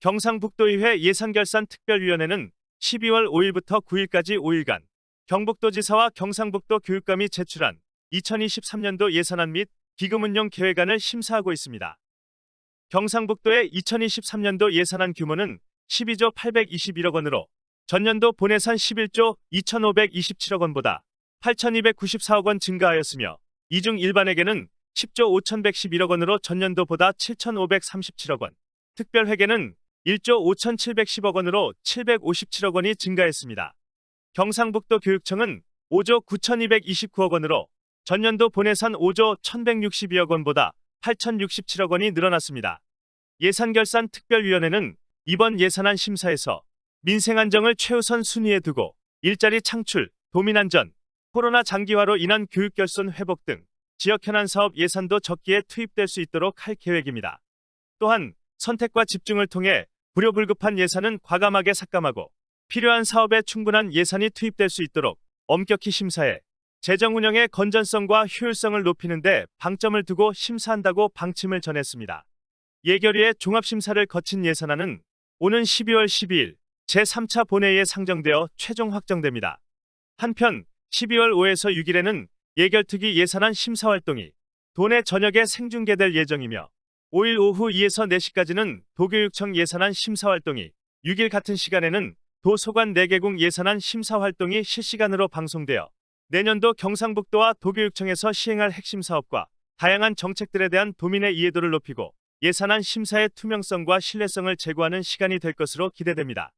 경상북도의회 예산결산특별위원회는 12월 5일부터 9일까지 5일간 경북도지사와 경상북도 교육감이 제출한 2023년도 예산안 및 기금운용 계획안을 심사하고 있습니다. 경상북도의 2023년도 예산안 규모는 12조 821억 원으로 전년도 본예산 11조 2527억 원보다 8294억 원 증가하였으며 이중 일반회계는 10조 5111억 원으로 전년도보다 7537억 원, 특별회계는 1조 5710억 원으로 757억 원이 증가했습니다. 경상북도 교육청은 5조 9229억 원으로 전년도 본예산 5조 1162억 원보다 8067억 원이 늘어났습니다. 예산결산 특별위원회는 이번 예산안 심사에서 민생 안정을 최우선 순위에 두고 일자리 창출, 도민 안전, 코로나 장기화로 인한 교육 결손 회복 등 지역 현안 사업 예산도 적기에 투입될 수 있도록 할 계획입니다. 또한 선택과 집중을 통해 불효불급한 예산은 과감하게 삭감하고 필요한 사업에 충분한 예산이 투입될 수 있도록 엄격히 심사해 재정 운영의 건전성과 효율성을 높이는 데 방점을 두고 심사한다고 방침을 전했습니다. 예결위의 종합심사를 거친 예산안은 오는 12월 12일 제3차 본회의에 상정되어 최종 확정됩니다. 한편 12월 5에서 6일에는 예결특위 예산안 심사 활동이 도내 저녁에 생중계될 예정이며 5일 오후 2에서 4시까지는 도교육청 예산안 심사 활동이 6일 같은 시간에는 도소관 4개국 예산안 심사 활동이 실시간으로 방송되어 내년도 경상북도와 도교육청에서 시행할 핵심 사업과 다양한 정책들에 대한 도민의 이해도를 높이고 예산안 심사의 투명성과 신뢰성을 제고하는 시간이 될 것으로 기대됩니다.